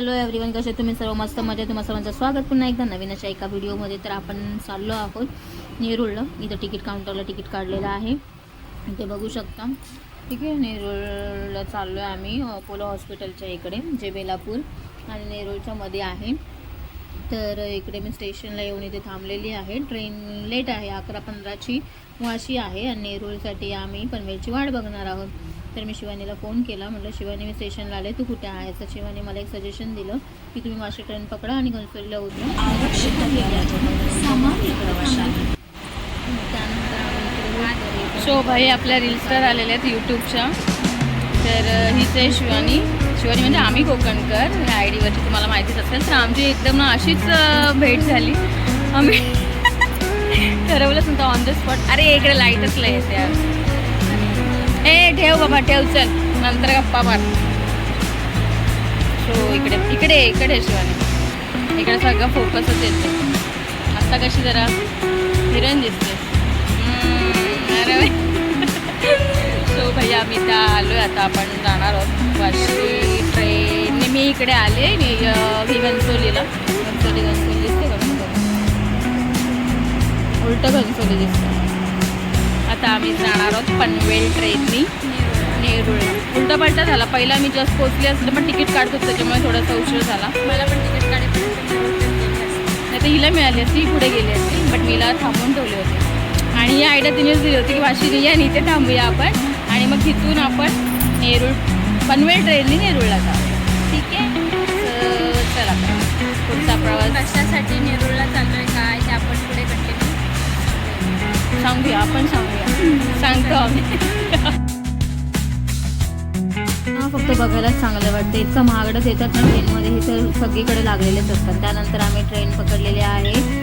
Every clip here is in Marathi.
हॅलो एव्हरीवन कसे तुम्ही सर्व मस्त मजा तुम्हा सर्वांचं स्वागत. पुन्हा एकदा नवीन अशा एका व्हिडिओमध्ये तर आपण चाललो आहोत नेरूळला. इथं तिकीट काउंटरला तिकीट काढलेलं आहे. ते बघू शकता. ठीक आहे नेरूळला चाललो आहे आम्ही अपोलो हॉस्पिटलच्या इकडे जे बेलापूर आणि नेरूळच्या मध्ये आहे. तर इकडे मी स्टेशनला येऊन इथे थांबलेली आहे. ट्रेन लेट आहे अकरा पंधराची वाशी आहे आणि नेरूळसाठी आम्ही पनवेलची वाट बघणार आहोत. तर मी शिवानीला फोन केला. म्हटलं शिवानी मी स्टेशनला आले. तू कुठे आहेस? तर शिवानी मला एक सजेशन दिलं की तुम्ही माझी ट्रेन पकडा आणि गणपतीला उतरा. त्यानंतर आम्ही इकडे भाई आपल्या रील्सवर आलेल्या आहेत यूट्यूबच्या तर हीच आहे शिवानी. शिवानी म्हणजे आम्ही कोकणकर. या आय डीवरची तुम्हाला माहितीच असेल तर आमची एकदम ना अशीच भेट झाली. आम्ही ठरवलंच नव्हतं ऑन द स्पॉट अरे इकडे लाईटच लय येते यार. ए ठेव बाबा ठेव चल. नंतर गप्पा मार. सो इकडे इकडे इकडे शिवाने इकडे सगळं फोकसच येते आता कशी जरा हिरण दिसते. अरे सो भैया आम्ही त्या आलो आहे आता आपण जाणार आहोत. वाशी ट्रेनने मी इकडे आले मी अ, ही घनसोलीला. घनसोली घनसोली दिसते घनसोली. उलटं घनसोली दिसते. आता आम्ही जाणार आहोत पनवेल ट्रेननी नेरूळला. उलटा पलटा झाला. पहिला मी जस्ट पोचले असलं पण तिकीट काढत होतं त्याच्यामुळे थोडासा उशीर झाला. मला पण तिकीट काढायचं नाही तर हिला मिळाली असती पुढे गेली असती बट मी हिला थांबवून ठेवले होते. आणि ही आयडिया तिनेच दिली होती की वाशिनी या आणि इथे थांबूया आपण. आणि मग तिथून आपण नेरूळ पनवेल ट्रेननी नेरूळला जाऊ. ठीक आहे? चला. पुढचा प्रवास. कशासाठी नेरूळला चाललोय काय ते आपण पुढे सांगूया आपण सांगूया. सांगतो आम्ही. हा फक्त बघायलाच चांगलं वाटतं. इतकं महागडच येतात ना ट्रेनमध्ये हे तर सगळीकडे लागलेलेच असतात. त्यानंतर आम्ही ट्रेन पकडलेली आहे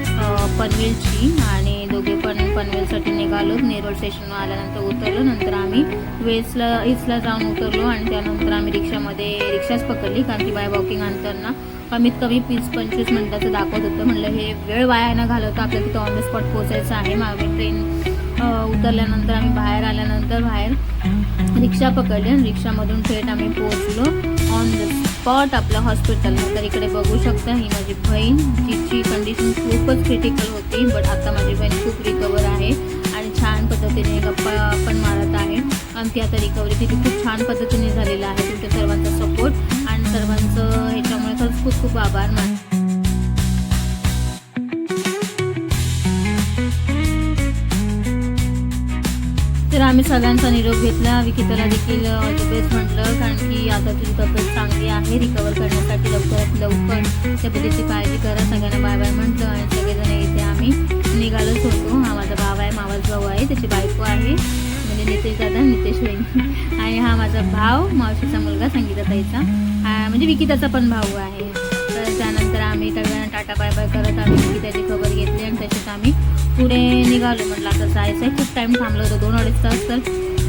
पनवेलची आणि दोघे पण पनवेलसाठी निघालो. नेरोड स्टेशनवर आल्यानंतर उतरलो. नंतर आम्ही वेसला ईस्टला जाऊन उतरलो आणि त्यानंतर आम्ही रिक्षामध्ये रिक्षाच पकडली. कारण की बाय वॉकिंग अंतरना कमीत कमी वीस पंचवीस मिनटाचं दाखवत होतं. म्हणलं हे वेळ वाया न घालवता आपल्याला तिथं ऑन द स्पॉट पोचायचं आहे. मग आम्ही ट्रेन उतरल्यानंतर आम्ही बाहेर आल्यानंतर बाहेर रिक्षा पकडली आणि रिक्षामधून थेट आम्ही पोहोचलो ऑन द स्पॉट आपलं हॉस्पिटल तर इकडे बघू शकता ही माझी बहीण तिची कंडिशन खूपच क्रिटिकल होती बट आता माझी बहीण खूप रिकवर आहे आणि छान पद्धतीने गप्पा पण मारत आहे. आणि ती आता रिकव्हरी तिची खूप छान पद्धतीने झालेलं आहे. तुमच्या सर्वांचा सपोर्ट सर्वांचं ह्याच्यामुळे खरंच खूप खूप आभार मान तर आम्ही सगळ्यांचा निरोप घेतला. विकिताला देखील ऑल द बेस्ट म्हटलं कारण की आता तुझी तब्येत चांगली आहे. रिकवर करण्यासाठी लवकरात लवकर तब्येतीची काळजी करा. सगळ्यांना बाय बाय म्हटलं आणि सगळेजण इथे आम्ही निघालोच होतो. हा माझा भाऊ आहे त्याची बायको आहे. म्हणजे नितेश दादा नितेश वैन आणि हा माझा भाव मावशीचा मुलगा संगीताताईचा. हा म्हणजे विकिताचा पण भाऊ आहे. तर त्यानंतर आम्ही सगळ्यांना टाटा बाय बाय करत आम्ही विकिताची खबर घेतली आणि तसेच आम्ही पुढे निघालो. म्हटलं आता जायचं आहे खूप टाईम थांबलो होतो दोन अडीच तास तर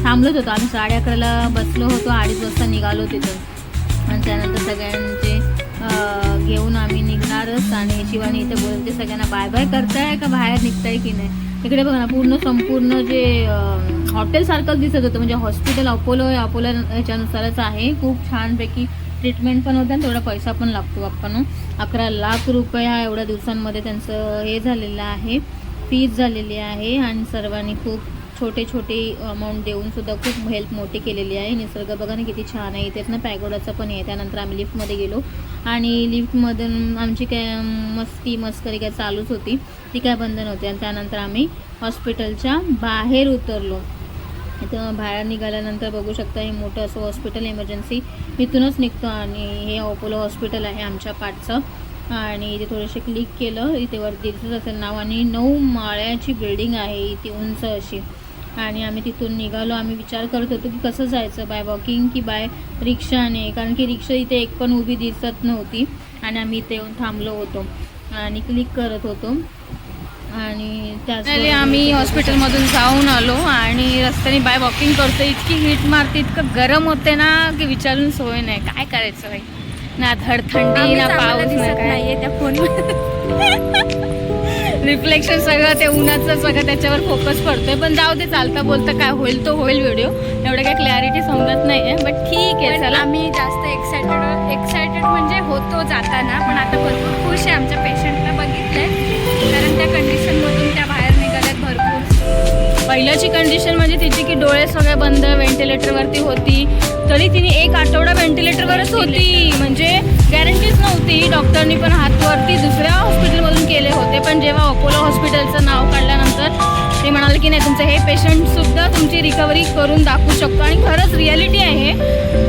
थांबलोच होतो. आम्ही साडे अकराला बसलो होतो अडीच वाजता निघालो तिथून आणि त्यानंतर सगळ्यांचे घेऊन आम्ही निघणारच. आणि शिवानी इथे बोलते सगळ्यांना बाय बाय करताय का बाहेर निघताय की नाही? इकडे बघा ना पूर्ण संपूर्ण जे हॉटेल सारखंच दिसत होतं. म्हणजे हॉस्पिटल अपोलो अपोलो ह्याच्यानुसारच आहे. खूप छानपैकी ट्रीटमेंट पण होतं आणि तेवढा पैसा पण लागतो आपण. अकरा लाख रुपये हा एवढ्या दिवसांमध्ये त्यांचं हे झालेलं आहे. फीज झालेली आहे आणि सर्वांनी खूप छोटे छोटे अमाऊंट देऊन सुद्धा खूप हेल्प मोठी केलेली आहे. निसर्ग बघा ना किती छान आहे. इथेच ना पॅगोडाचं पण आहे. त्यानंतर आम्ही लिफ्टमध्ये गेलो. आणि लिफ्टमधून आमची काय मस्ती मस्करी काय चालूच होती. ती काय बंद नव्हती आणि त्यानंतर आम्ही हॉस्पिटलच्या बाहेर उतरलो. इथं बाहेर निघाल्यानंतर बघू शकता हे मोठं असं हॉस्पिटल इमर्जन्सी इथूनच निघतो आणि हे अपोलो हॉस्पिटल आहे आमच्या पाठचं. आणि इथे थोडेसे क्लिक केलं इथे वरती दिसत असेल नाव आणि नऊ माळ्याची बिल्डिंग आहे इथे उंच अशी. आणि आम्ही तिथून निघालो. आम्ही विचार करत होतो की कसं जायचं? बाय वॉकिंग की बाय रिक्षाने? कारण की रिक्षा इथे एक पण उभी दिसत नव्हती. आणि आम्ही इथे येऊन थांबलो होतो आणि क्लिक करत होतो. आणि त्याच Finally आम्ही हॉस्पिटलमधून जाऊन आलो आणि रस्त्याने बाय वॉकिंग करतो. इतकी हीट मारते इतकं गरम होते ना की विचारून सोय नाही. काय करायचं बाई? ना धड थंडी ना पाऊस ना काय? त्या फोन रिफ्लेक्शन सगळं ते उन्हाचं सगळं त्याच्यावर फोकस पडतोय. पण जाऊ दे चालता बोलता काय होईल तो होईल व्हिडिओ एवढं काय क्लॅरिटी समजत नाही आहे बट ठीक आहे चला. आम्ही जास्त एक्सायटेड एक्सायटेड म्हणजे होतो जाताना पण आता भरपूर खुश आहे आमच्या पेशंटला बघितलंय. कारण त्या कंडिशनमधून त्या बाहेर निघाल्यात भरपूर. पहिल्याची कंडिशन म्हणजे तिची की डोळे सगळे बंद व्हेंटिलेटरवरती होती. तरी तिने एक आठवडा व्हेंटिलेटरवरच होती. म्हणजे गॅरंटीच नव्हती. डॉक्टरनी पण हातवरती ते म्हणाले की नाही तुमचं हे पेशंटसुद्धा तुमची रिकव्हरी करून दाखवू शकतो. आणि खरंच रियालिटी आहे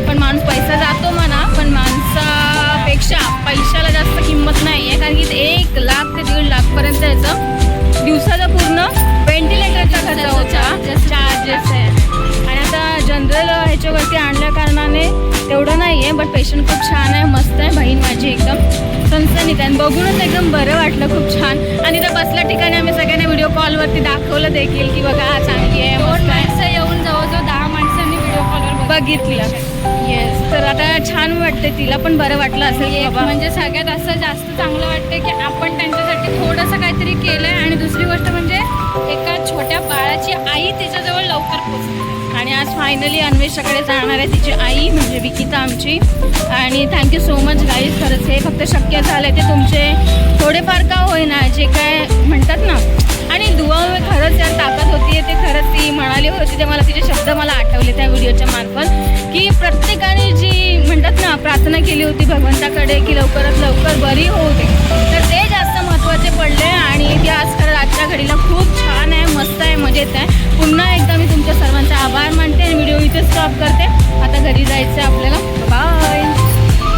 पण माणूस पैसा जातो म्हणा पण माणसापेक्षा पैशाला जास्त किंमत नाही आहे कारण की एक लाख ते दीड लाखपर्यंत याचं दिवसाचा पूर्ण व्हेंटिलेटरचा खर्च होता चार्जेस आहे. आणि आता जनरल ह्याच्यावरती आणल्या कारणाने तेवढं नाही आहे बट पेशंट खूप छान आहे मस्त आहे बहीण माझी एकदम सनसनीत आहे. बघूनच एकदम बरं वाटलं खूप छान. आणि त्या बसल्या ठिकाणी आम्ही सगळ्यांना व्हिडिओ कॉलवरती दाखवलं देखील की बघा हा चांगली आहे दोन माणसं येऊन जवळजवळ दहा माणसांनी व्हिडिओ कॉलवर बघितलं. येस तर आता छान वाटते तिला पण बरं वाटलं असेल म्हणजे सगळ्यात असं जास्त चांगलं वाटतं की आपण त्यांच्यासाठी थोडंसं काहीतरी केलंय. आणि दुसरी गोष्ट म्हणजे एका छोट्या बाळाची आई तिच्याजवळ लवकर पोहोचली आणि आज फायनली अन्वेषाकडे जाणार आहे तिची आई म्हणजे विकिता आमची. आणि थँक्यू सो मच गाईज खरंच हे फक्त शक्य झालं ते तुमचे थोडेफार का होईना जे काय म्हणतात ना. आणि दुवा खरंच यार ताकद होती ते खरंच ती म्हणाली होती ते मला तिचे शब्द मला आठवले त्या व्हिडिओच्या मार्फत. की प्रत्येकाने जी म्हणतात ना प्रार्थना केली होती भगवंताकडे की लवकरात लवकर बरी होऊ दे.